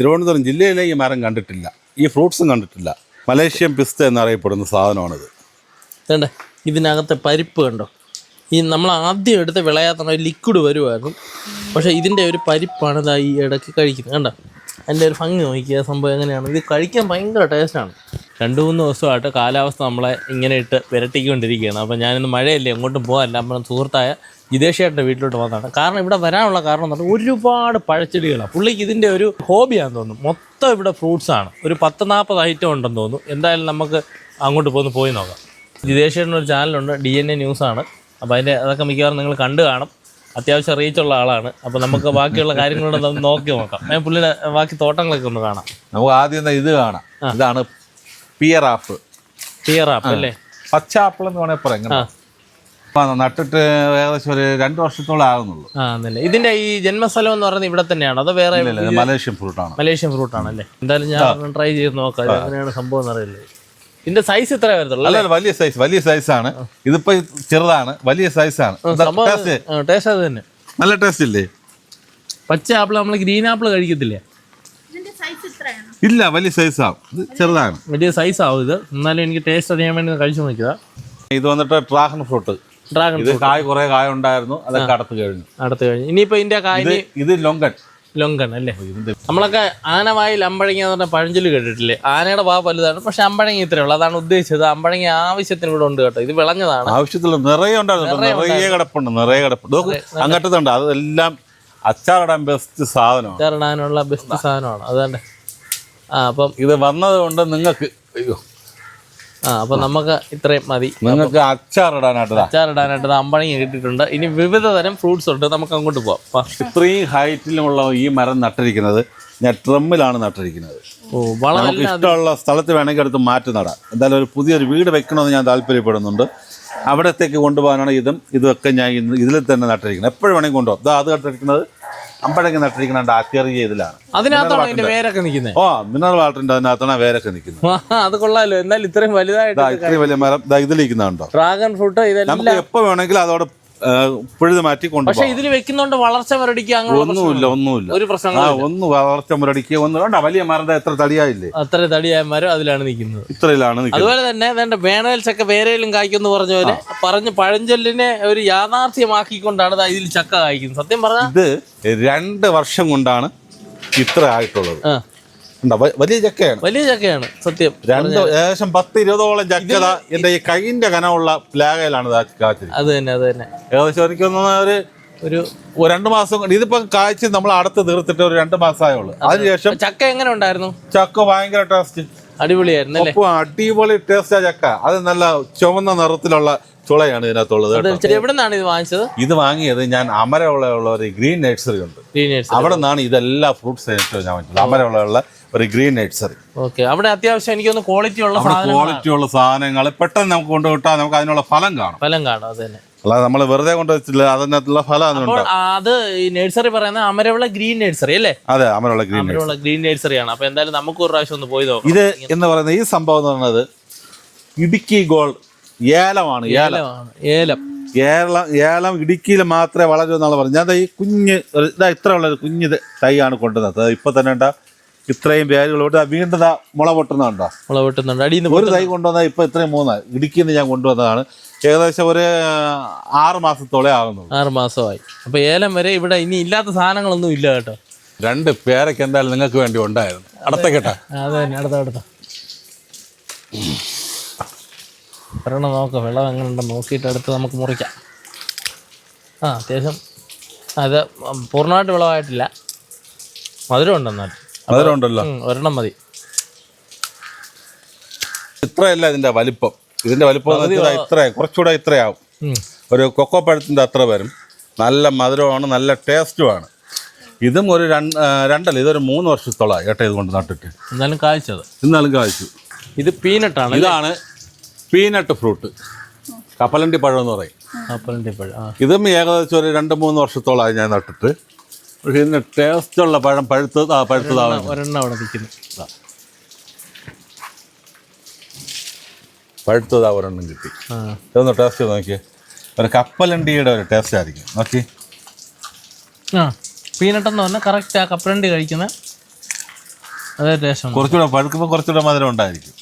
തിരുവനന്തപുരം ജില്ലയിലെ ഈ മരം കണ്ടിട്ടില്ല. ഈ ഫ്രൂട്ട്സും കണ്ടിട്ടില്ല. മലേഷ്യൻ പിസ്ത എന്നറിയപ്പെടുന്ന സാധനമാണിത്. വേണ്ട ഇതിനകത്തെ പരിപ്പ് കണ്ടോ? ഈ നമ്മൾ ആദ്യം എടുത്ത വിളയാത്ത ലിക്വിഡ് വരുമായിരുന്നു പക്ഷേ ഇതിന്റെ ഒരു പരിപ്പാണ് ഇതാ ഈ ഇടയ്ക്ക് കഴിക്കുന്നത്. കണ്ടോ? അതിന്റെ ഒരു ഭംഗി നോക്കിയ സംഭവം എങ്ങനെയാണ്? ഇത് കഴിക്കാൻ ഭയങ്കര ടേസ്റ്റാണ് രണ്ട് മൂന്ന് ദിവസമായിട്ട് കാലാവസ്ഥ നമ്മളെ ഇങ്ങനെ ഇട്ട് വിരട്ടിക്കൊണ്ടിരിക്കുകയാണ്. അപ്പോൾ ഞാനിന്ന് മഴയല്ലേ എങ്ങോട്ടും പോകാനില്ല. നമ്മുടെ സുഹൃത്തായ ജിതേഷേട്ടന്റെ വീട്ടിലോട്ട് വന്നതാണ്. കാരണം ഇവിടെ വരാനുള്ള കാരണം എന്ന് പറഞ്ഞാൽ ഒരുപാട് പഴച്ചെടികളാണ്. പുള്ളിക്ക് ഇതിന്റെ ഒരു ഹോബിയാണെന്ന് തോന്നുന്നു. മൊത്തം ഇവിടെ ഫ്രൂട്ട്സ് ആണ്. ഒരു പത്ത് നാൽപ്പത് ഐറ്റം ഉണ്ടെന്ന് തോന്നുന്നു. എന്തായാലും നമുക്ക് അങ്ങോട്ട് പോന്ന് പോയി നോക്കാം. ജിതേഷേട്ടന് ഒരു ചാനലുണ്ട് ഡി എൻ എ ന്യൂസാണ് അപ്പോൾ അതിന്റെ അതൊക്കെ മിക്കവാറും നിങ്ങൾ കണ്ടു കാണും. അത്യാവശ്യം റീച്ചുള്ള ആളാണ്. അപ്പോൾ നമുക്ക് ബാക്കിയുള്ള കാര്യങ്ങളോട് നോക്കി നോക്കാം. ഞാൻ പുള്ളിയുടെ ബാക്കി തോട്ടങ്ങളൊക്കെ ഒന്ന് കാണാം. നമുക്ക് ആദ്യം ഇത് കാണാം. ഇതാണ് പിയർ ആപ്പ് പിയർ ആപ്പ് അല്ലേ? പച്ച ആപ്പിൾ എന്ന് വേണേൽ പറയാം നട്ടിട്ട് ഏകദേശം ഒരു രണ്ടു വർഷത്തോളം ആകുന്നുള്ളൂ ഇതിന്റെ ഈ ജന്മസ്ഥലം എന്ന് പറയുന്നത് ഇവിടെ തന്നെയാണ്? അതോ വേറെ മലേഷ്യൻ ഫ്രൂട്ടാണ് മലേഷ്യൻ ഫ്രൂട്ട് അല്ലേ? എന്തായാലും ഞാൻ ട്രൈ ചെയ്ത് നോക്കാം എങ്ങനെയാണ് സംഭവം എന്നറിയില്ലേ ഇതിന്റെ സൈസ് ഇത്ര വരത്തുള്ളൂ അല്ല വലിയ സൈസ് വലിയ സൈസാണ് ഇതിപ്പോ ചെറുതാണ് വലിയ സൈസാണ് ആണ്. ടേസ്റ്റ് അത് തന്നെ. നല്ല ടേസ്റ്റ് ഇല്ലേ? പച്ച ആപ്പിൾ നമ്മൾ ഗ്രീൻ ആപ്പിൾ കഴിക്കത്തില്ലേ? സൈസ് ഇല്ല വലിയ സൈസ് ഇത് ചെറുതാണ്. വലിയ സൈസ് ആവും ഇത്. എന്നാലും എനിക്ക് ടേസ്റ്റ് അറിയാൻ വേണ്ടി കഴിച്ചു നോക്കിയതാ. ഇത് വന്നിട്ട് ഡ്രാഗൺ ഫ്രൂട്ട് ഡ്രാഗൺ ഇത് കായ് കുറെ കായ ഉണ്ടായിരുന്നു. അതൊക്കെ അടത്ത് കഴിഞ്ഞു. അടുത്ത് കഴിഞ്ഞു. ഇനിയിപ്പോ ഇതിന്റെ ഇത് കായ് ഇത് ലൊങ്കൻ. ലൊങ്കൺ അല്ലേ? നമ്മളൊക്കെ ആനവായിൽ അമ്പഴങ്ങ എന്ന് പറഞ്ഞ പഴഞ്ചൊല്ലി കേട്ടിട്ടില്ലേ? ആനയുടെ വാ വലുതാണ് പക്ഷെ അമ്പഴങ്ങ ഇത്രേ ഉള്ളൂ. അതാണ് ഉദ്ദേശിച്ചത്. അമ്പഴങ്ങി ആവശ്യത്തിന് ഇവിടെ ഉണ്ട് കേട്ടോ. ഇത് വിളഞ്ഞതാണ്. ആവശ്യത്തില്ല നിറയെ ഉണ്ടായിരുന്നു. നിറയെ കിടപ്പുണ്ട് നിറയെ കിടപ്പുണ്ട്. അങ്ങോട്ടത്തുണ്ട് അതെല്ലാം അച്ചാറിടാൻ ബെസ്റ്റ് സാധനമാണ്. അച്ചാറിടാനുള്ള ബെസ്റ്റ് സാധനമാണ്. അതുകൊണ്ട് ആ അപ്പം ഇത് വന്നത് കൊണ്ട് നിങ്ങൾക്ക് അയ്യോ. ആ അപ്പം നമുക്ക് ഇത്രയും മതി. നിങ്ങൾക്ക് അച്ചാറിടാനായിട്ട് അച്ചാറിടാനായിട്ട് അമ്പണി കിട്ടിയിട്ടുണ്ട്. ഇനി വിവിധ തരം ഫ്രൂട്ട്സ് ഉണ്ട്. നമുക്ക് അങ്ങോട്ട് പോവാം. ഇത്രയും ഹൈറ്റിലുമുള്ള ഈ മരം നട്ടിരിക്കുന്നത് ഞാൻ ട്രമ്മിലാണ് നട്ടിരിക്കുന്നത്. ഓ വളരെ നമുക്ക് ഇഷ്ടമുള്ള സ്ഥലത്ത് വേണമെങ്കിൽ അടുത്ത് മാറ്റി നടാം. എന്തായാലും ഒരു പുതിയൊരു വീട് വെക്കണമെന്ന് ഞാൻ താല്പര്യപ്പെടുന്നുണ്ട്. അവിടത്തേക്ക് കൊണ്ടുപോകാനാണ് ഇതും. ഇതൊക്കെ ഞാൻ ഇതിൽ തന്നെ നട്ടിരിക്കുന്നത്. എപ്പോഴും വേണമെങ്കിൽ കൊണ്ടുപോകാം. അത് നട്ടിരിക്കുന്നത് അമ്പഴങ്ങ് നട്ടിരിക്കുന്നത് ആ ചെറിയ ഇതിലാണ് അതിനകത്താണ് ഇതിന്റെ വേരൊക്കെ നിൽക്കുന്നത് ഓ മിനറൽ വാട്ടറിന്റെ അതിനകത്താണ് വേരൊക്കെ നിൽക്കുന്നത്. അത് കൊള്ളാലോ. എന്നാൽ ഇത്രയും വലുതായിട്ട് ഇതാ ഇത്രയും വലിയ മരം ഇതിലിരിക്കുന്നുണ്ടോ? ഡ്രാഗൺ ഫ്രൂട്ട് ഇതെല്ലാം നമുക്ക് എപ്പോ വേണമെങ്കിലും അതോടെ പുഴുത് മാറ്റി പക്ഷെ പക്ഷേ ഇതിൽ വെക്കുന്നോണ്ട് വളർച്ച മുരടിക്കുക ഒന്നുമില്ല ഒന്നുമില്ല. ഒരു പ്രശ്നം ഒന്ന് വളർച്ച മുരടിക്കുക ഒന്നും വേണ്ട വലിയ മരം ദാ എത്ര തടിയായില്ലേ? അത്ര തടിയായ മരം അതിലാണ് നിൽക്കുന്നത്. ഇത്രയിലാണ് അതുപോലെ തന്നെ വേണ്ട വേണേൽ ചക്ക വേരയിലും കായ്ക്കുന്നു പറഞ്ഞ പോലെ പറഞ്ഞ് പഴഞ്ചൊല്ലിനെ ഒരു യാഥാർത്ഥ്യമാക്കിക്കൊണ്ടാണ് ഇതിൽ ചക്ക കായ്ക്കുന്നത്. സത്യം പറഞ്ഞാൽ ഇത് രണ്ട് വർഷം കൊണ്ടാണ് ഇത്ര ആയിട്ടുള്ളത്. വലിയ ചക്കയാണ്. വലിയ ചക്കയാണ് സത്യം. രണ്ട് ഏകദേശം പത്ത് ഇരുപതോളം ചക്കത എന്റെ ഈ കൈന്റെ കനമുള്ള പ്ലാഗയിലാണ് അത് തന്നെ അത് തന്നെ. ഏകദേശം എനിക്ക് ഒരു ഒരു രണ്ട് മാസം കൊണ്ട് ഇതിപ്പോ കാഴ്ച നമ്മൾ അടുത്ത് തീർത്തിട്ട് ഒരു രണ്ട് മാസമായുള്ളൂ. അതിനുശേഷം ചക്ക എങ്ങനെ ഉണ്ടായിരുന്നു? ചക്ക ഭയങ്കര ടേസ്റ്റ്. അടിപൊളിയായിരുന്നു അപ്പൊ ഒപ്പം അടിപൊളി ടേസ്റ്റാ ചക്ക. അത് നല്ല ചുവന്ന നിറത്തിലുള്ള ചുളയാണ് ഇതിനകത്തുള്ളത്. എവിടെ നിന്നാണ് ഇത് വാങ്ങിച്ചത്? ഇത് വാങ്ങിയത് ഞാൻ അമരവിളയുള്ള ഒരു ഗ്രീൻ നഴ്സറി ഉണ്ട്. അവിടെ നിന്നാണ് ഇതെല്ലാ ഫ്രൂട്ട്സ് ഞാൻ വാങ്ങിച്ചത്. അമരമുള്ള ഒരു ഗ്രീൻ നഴ്സറി ഓക്കെ അവിടെ അത്യാവശ്യം എനിക്കൊന്ന് ക്വാളിറ്റി ഉള്ള അവിടെ ക്വാളിറ്റി ഉള്ള സാധനങ്ങൾ പെട്ടെന്ന് നമുക്ക് കൊണ്ടുവിട്ടാൽ നമുക്ക് അതിനുള്ള ഫലം കാണും. ഫലം കാണും അത് തന്നെ. അല്ലാതെ നമ്മൾ വെറുതെ കൊണ്ടുവച്ചില്ല അതിനകത്തുള്ള ഫലം അപ്പോൾ അതിനുണ്ട് അത് ഈ നഴ്സറി പറയുന്ന അമരവിള ഗ്രീൻ നഴ്സറി അല്ലേ? അതെ അമരമുള്ള ഗ്രീൻ നഴ്സറി അമരവിള ഗ്രീൻ നഴ്സറിയാണ് അപ്പൊ എന്തായാലും നമുക്ക് ഒരു പ്രാവശ്യം ഒന്ന് പോയി നോക്കാം. ഇത് എന്ന് പറയുന്നത് ഈ സംഭവം എന്ന് പറയുന്നത് ഇടുക്കി ഗോൾഡ് ഏലമാണ് ഏലം. ഏലമാണ് ഏലം. കേരളം ഏലം ഇടുക്കിയിൽ മാത്രമേ വളരൂ എന്നുള്ള പറഞ്ഞു ഞാൻ ദാ ഈ കുഞ്ഞ് ഒരു ഇതാ ഇത്ര ഉള്ള ഒരു കുഞ്ഞ് ഇത് തൈയാണ് കൊണ്ടുവന്നത്. ഇപ്പൊ തന്നെ ഉണ്ടാ ഇത്രയും പേരുകളോട്ട് വീണ്ടും മുള പൊട്ടുന്നുണ്ടോ മുള പൊട്ടുന്നുണ്ട്. അടിയിൽ നിന്ന് ഒരു തൈ കൊണ്ടുവന്നാൽ ഇപ്പൊ ഇത്രയും മൂന്നായി ഇടുക്കിയിൽ നിന്ന് ഞാൻ കൊണ്ടുവന്നതാണ്. ഏകദേശം ഒരു ആറ് മാസത്തോളം ആകുന്നു ആറ് മാസമായി. അപ്പൊ ഏലം വരെ ഇവിടെ ഇനി ഇല്ലാത്ത സാധനങ്ങളൊന്നും ഇല്ല കേട്ടോ. രണ്ട് പേരൊക്കെ എന്തായാലും നിങ്ങൾക്ക് വേണ്ടി ഉണ്ടായിരുന്നു. അടുത്ത കേട്ടാ. അത് അടുത്ത അടുത്ത. ഒരെണ്ണം നോക്കാം. വെള്ളം എങ്ങനെ ഉണ്ടെന്ന് നോക്കിയിട്ട് അടുത്ത് നമുക്ക് മുറിക്കാം. ആ അത്യാവശ്യം. അത് പൂർണമായിട്ട് വിളവായിട്ടില്ല മധുരം ഉണ്ടെന്നാൽ ഒരെണ്ണം മതി. ഇത്രയല്ല ഇതിന്റെ വലിപ്പം. ഇതിന്റെ വലിപ്പം ഇത്ര കുറച്ചുകൂടെ ഇത്രയാവും. ഒരു കൊക്കോ പഴത്തിന്റെ അത്ര വരും. നല്ല മധുരമാണ് നല്ല ടേസ്റ്റുമാണ്. ഇതും ഒരു രണ്ട് രണ്ടല്ല ഇതൊരു മൂന്ന് വർഷത്തോളം ഏട്ടാ ഇത് കൊണ്ട് നട്ടിട്ട്. എന്നാലും കാഴ്ചത് എന്നാലും കായ്ച്ചു. ഇത് പീനട്ടാണ് ഇതാണ് പീനട്ട് ഫ്രൂട്ട്. കപ്പലണ്ടി പഴം എന്ന് പറയും. കപ്പലണ്ടി പഴം ഇതും ഏകദേശം ഒരു രണ്ട് മൂന്ന് വർഷത്തോളമായി ഞാൻ നട്ടിട്ട്. പക്ഷേ ഇതിന് ടേസ്റ്റുള്ള പഴം പഴുത്ത ആ പഴുത്തതാണ് ഒരെണ്ണം അവിടെ നിൽക്കുന്നു. പഴുത്തതാ ഒരെണ്ണം കിട്ടി. ഇതൊന്ന് ടേസ്റ്റ് ചെയ്ത് നോക്കിയേ. ഒരു കപ്പലണ്ടിയുടെ ഒരു ടേസ്റ്റ് ആയിരിക്കും. നോക്കി. ആ പീനട്ട് എന്ന് പറഞ്ഞാൽ കറക്റ്റ് ആ കപ്പലണ്ടി കഴിക്കുന്ന അതേ ടേസ്റ്റ് കുറച്ചുകൂടെ പഴുക്കുമ്പോൾ കുറച്ചുകൂടെ മധുരം ഉണ്ടായിരിക്കും.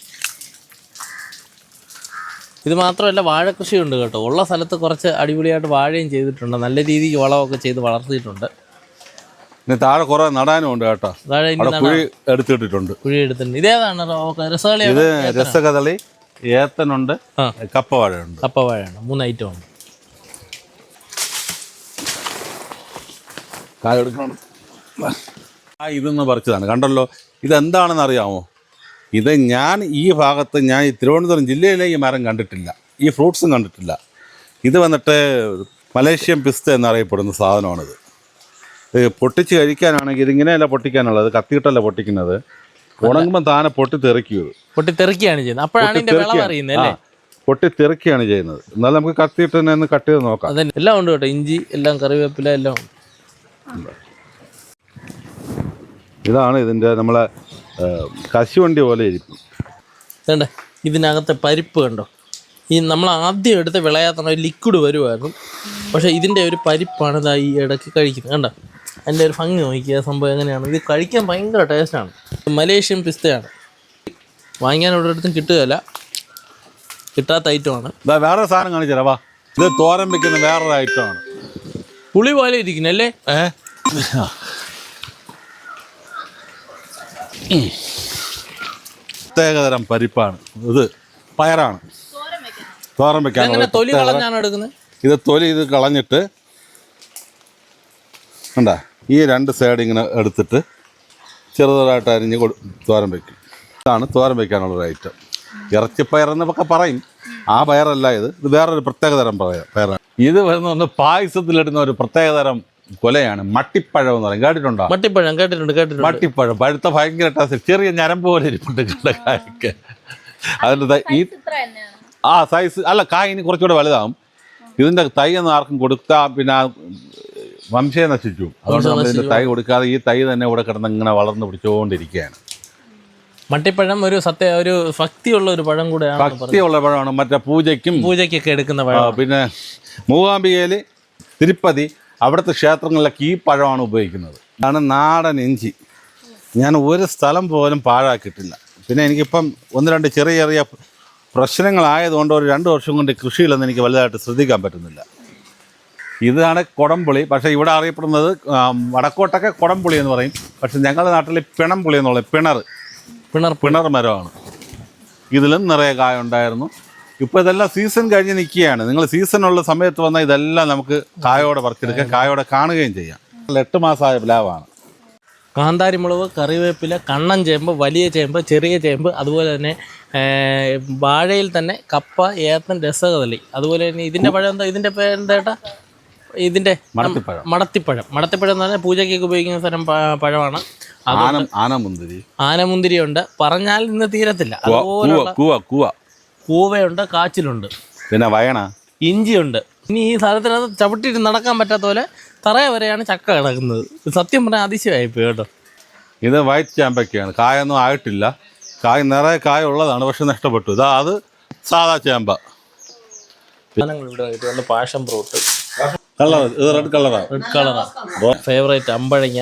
ഇത് മാത്രമല്ല വാഴ കൃഷിയുണ്ട് കേട്ടോ. ഉള്ള സ്ഥലത്ത് കുറച്ച് അടിപൊളിയായിട്ട് വാഴയും ചെയ്തിട്ടുണ്ട്. നല്ല രീതിക്ക് വളമൊക്കെ ചെയ്ത് വളർത്തിയിട്ടുണ്ട്. പിന്നെ താഴെ കുറെ നടാനും ഉണ്ട് കേട്ടോ. വാഴ ഇനി അവിടെ കുഴി എടുത്തിട്ടിട്ടുണ്ട്. കുഴി എടുത്തിട്ടുണ്ട്. ഇതേതാണ് രസകളി ഇത് രസകദളി ഏത്തനുണ്ട് ആ. കപ്പവാഴയുണ്ട്. കപ്പ വാഴയാണ് മൂന്ന് ഐറ്റം ഉണ്ട് കായ ആ ഇതെന്ന് പറിച്ചതാണ്. കണ്ടല്ലോ ഇതെന്താണെന്ന് അറിയാമോ? ഇത് ഞാൻ ഈ ഭാഗത്ത് ഞാൻ ഈ തിരുവനന്തപുരം ജില്ലയിലെ ഈ മരം കണ്ടിട്ടില്ല. ഈ ഫ്രൂട്ട്സും കണ്ടിട്ടില്ല. ഇത് വന്നിട്ട് മലേഷ്യൻ പിസ്ത എന്നറിയപ്പെടുന്ന സാധനമാണിത്. പൊട്ടിച്ച് കഴിക്കാനാണെങ്കിൽ ഇതിങ്ങനെയല്ല പൊട്ടിക്കാനുള്ളത് കത്തിയിട്ടല്ല പൊട്ടിക്കുന്നത്. ഉണങ്ങുമ്പോൾ താനെ പൊട്ടി തെറിക്കും ഇത് പൊട്ടി തെറിക്കുകയാണ് ചെയ്യുന്നത്. അപ്പോഴാണ് ഇതിന്റെ വിളവ് അറിയുന്നത് അല്ലേ? പൊട്ടി തെറിക്കുകയാണ് ചെയ്യുന്നത്. എന്നാലും നമുക്ക് കത്തിയിട്ട് തന്നെ ഒന്ന് കട്ട് ചെയ്ത് നോക്കാം. അതന്നെ. എല്ലാം ഉണ്ട് കേട്ടോ. ഇഞ്ചി എല്ലാം കറിവേപ്പില എല്ലാം ഉണ്ട്. ഇതാണ് ഇതിന്റെ നമ്മളെ കശുവണ്ടി പോലെ ഇരിക്കും വേണ്ട ഇതിനകത്തെ പരിപ്പ് കണ്ടോ? ഈ നമ്മൾ ആദ്യം എടുത്ത് വിളയാത്ത ലിക്വിഡ് വരുമായിരുന്നു പക്ഷേ ഇതിന്റെ ഒരു പരിപ്പാണ് ഇതാ ഈ ഇടയ്ക്ക് കഴിക്കുന്നത്. കണ്ടോ? അതിന്റെ ഒരു ഭംഗി നോക്കിയ സംഭവം എങ്ങനെയാണ്? ഇത് കഴിക്കാൻ ഭയങ്കര ടേസ്റ്റാണ് മലേഷ്യൻ പിസ്തയാണ്. വാങ്ങിക്കാൻ ഇവിടെ അടുത്തും കിട്ടുകയില്ല. കിട്ടാത്ത ഐറ്റമാണ് ഇതാ വേറെ സാധനം കാണിച്ചു വാ. ഇത് തോരൻ വെക്കുന്ന വേറൊരു ഐറ്റമാണ് പുളി പോലെ ഇരിക്കുന്നല്ലേ ഏ? പ്രത്യേകതരം പരിപ്പാണ്. ഇത് പയറാണ്. തോരൻ വെക്കാൻ തൊലി കളഞ്ഞാണ് എടുക്കുന്നത്? ഇത് തൊലി ഇത് കളഞ്ഞിട്ട് കണ്ടാ? ഈ രണ്ട് സൈഡ് ഇങ്ങനെ എടുത്തിട്ട് ചെറുതായിട്ട് അരിഞ്ഞ് കൊടു തോരൻ വയ്ക്കും ഇതാണ് തോരൻ വയ്ക്കാനുള്ളൊരു ഐറ്റം ഇറച്ചിപ്പയറെന്നൊക്കെ പറയും. ആ പയറല്ല ഇത്. ഇത് വേറൊരു പ്രത്യേകതരം പയർ പയറാണ്. ഇത് വരുന്ന ഒന്ന് പായസത്തിലിടുന്ന ഒരു പ്രത്യേകതരം കൊലയാണ്. മട്ടിപ്പഴം എന്ന് പറയും. കേട്ടിട്ടുണ്ടോ? മട്ടിപ്പഴം കേട്ടിട്ടുണ്ട് കേട്ടിട്ടുണ്ട്. മട്ടിപ്പഴം. പഴുത്ത ഭയങ്കര ടേസ്റ്റ് ചെറിയ ഞരമ്പ് പോലെ ഇരിപ്പുണ്ട് കാര്യക്ക് കായൊക്കെ. അതിന്റെ ഈ ആ സൈസ് അല്ല കായ ഇനി കുറച്ചുകൂടെ വലുതാവും. ഇതിന്റെ തൈ ഒന്നും ആർക്കും കൊടുത്താൽ പിന്നെ ആ വംശയെ നശിച്ചു. അതുകൊണ്ട് നമ്മൾ തൈ കൊടുക്കാതെ ഈ തൈ തന്നെ ഇവിടെ കിടന്ന് ഇങ്ങനെ വളർന്നു പിടിച്ചുകൊണ്ടിരിക്കുകയാണ്. മട്ടിപ്പഴം ഒരു സത്യ ഒരു ഭക്തിയുള്ള ഒരു പഴം കൂടെയാണ് ഭക്തിയുള്ള പഴമാണ്. മറ്റേ പൂജയ്ക്കും പൂജയ്ക്കൊക്കെ എടുക്കുന്ന പഴം പിന്നെ മൂകാംബികയിൽ തിരുപ്പതി അവിടുത്തെ ക്ഷേത്രങ്ങളിലൊക്കെ ഈ പഴമാണ് ഉപയോഗിക്കുന്നത്. അതാണ് നാടൻ ഇഞ്ചി. ഞാൻ ഒരു സ്ഥലം പോലും പാഴാക്കിയിട്ടില്ല. പിന്നെ എനിക്കിപ്പം ഒന്ന് രണ്ട് ചെറിയ ചെറിയ പ്രശ്നങ്ങളായതുകൊണ്ട് ഒരു രണ്ട് വർഷം കൊണ്ട് കൃഷിയിലൊന്നും എനിക്ക് വലുതായിട്ട് ശ്രദ്ധിക്കാൻ പറ്റുന്നില്ല. ഇതാണ് കൊടംപുളി. പക്ഷേ ഇവിടെ അറിയപ്പെടുന്നത് വടക്കോട്ടൊക്കെ കൊടംപുളി എന്ന് പറയും. പക്ഷെ ഞങ്ങളുടെ നാട്ടിൽ പിണംപുളി എന്നുള്ള പിണർ. പിണർ പിണർ മരമാണ്. ഇതിലും നിറയെ കായ ഉണ്ടായിരുന്നു. ഇപ്പോൾ ഇതെല്ലാം സീസൺ കഴിഞ്ഞ് നിൽക്കുകയാണ്. നിങ്ങൾ സീസണുള്ള സമയത്ത് വന്നാൽ ഇതെല്ലാം നമുക്ക് കായോടെ പറിച്ചെടുക്കാം കായോടെ കാണുകയും ചെയ്യാം. എട്ട് മാസമായ പ്ലാവാണ്. കാന്താരി മുളക് കറിവേപ്പില കണ്ണൻ ചേമ്പ് വലിയ ചേമ്പ് ചെറിയ ചേമ്പ് അതുപോലെ തന്നെ വാഴയിൽ തന്നെ കപ്പ ഏത്തൻ രസകദളി. അതുപോലെ തന്നെ ഇതിന്റെ പഴം എന്താ? ഇതിന്റെ പേരെന്താ ഏട്ടാ മടത്തിപ്പഴം. മടത്തിപ്പഴം. മടത്തിപ്പഴം എന്ന് പറഞ്ഞാൽ പൂജയ്ക്കൊക്കെ ഉപയോഗിക്കുന്ന തരം പഴമാണ്. ആനമുന്തിരി ആന ആനമുന്തിരി. ഉണ്ട് പറഞ്ഞാൽ ഇന്ന് തീരത്തില്ല. കൂവയുണ്ട് കാച്ചിലുണ്ട്. പിന്നെ വയണ. ഇഞ്ചിയുണ്ട്. ഇനി ഈ സ്ഥലത്തിനകത്ത് ചവിട്ടിട്ട് നടക്കാൻ പറ്റാത്ത പോലെ തറയ വരെയാണ് ചക്ക കിടക്കുന്നത്. സത്യം പറഞ്ഞാൽ അതിശയമായിപ്പോ കേട്ടോ. ഇത് വൈറ്റ് ചാമ്പക്കയാണ് കായൊന്നും ആയിട്ടില്ല. കായ നിറയെ കായ ഉള്ളതാണ് പക്ഷെ നഷ്ടപ്പെട്ടു. ഇതാ അത് സാധാ ചേമ്പ. ഇവിടെ പാഷൻ ഫ്രൂട്ട് കളർ ഇത് റെഡ് കളറാണ് റെഡ് കളറാണ് ഫേവറേറ്റ് അമ്പഴങ്ങ.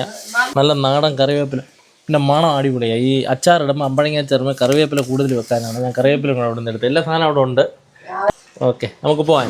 നല്ല നാടൻ കറിവേപ്പില. പിന്നെ മണം അടിപൊളിയാണ് ഈ അച്ചാറിടുമ്പോൾ അമ്പഴങ്ങ ചേർന്ന് കറിവേപ്പില കൂടുതൽ വെക്കാനാണ്. ഞാൻ കറിവേപ്പില കൂടെ അവിടെ നിന്ന് എടുത്തത്. എല്ലാ സാധനം അവിടെ ഉണ്ട്. ഓക്കെ നമുക്ക് പോകാൻ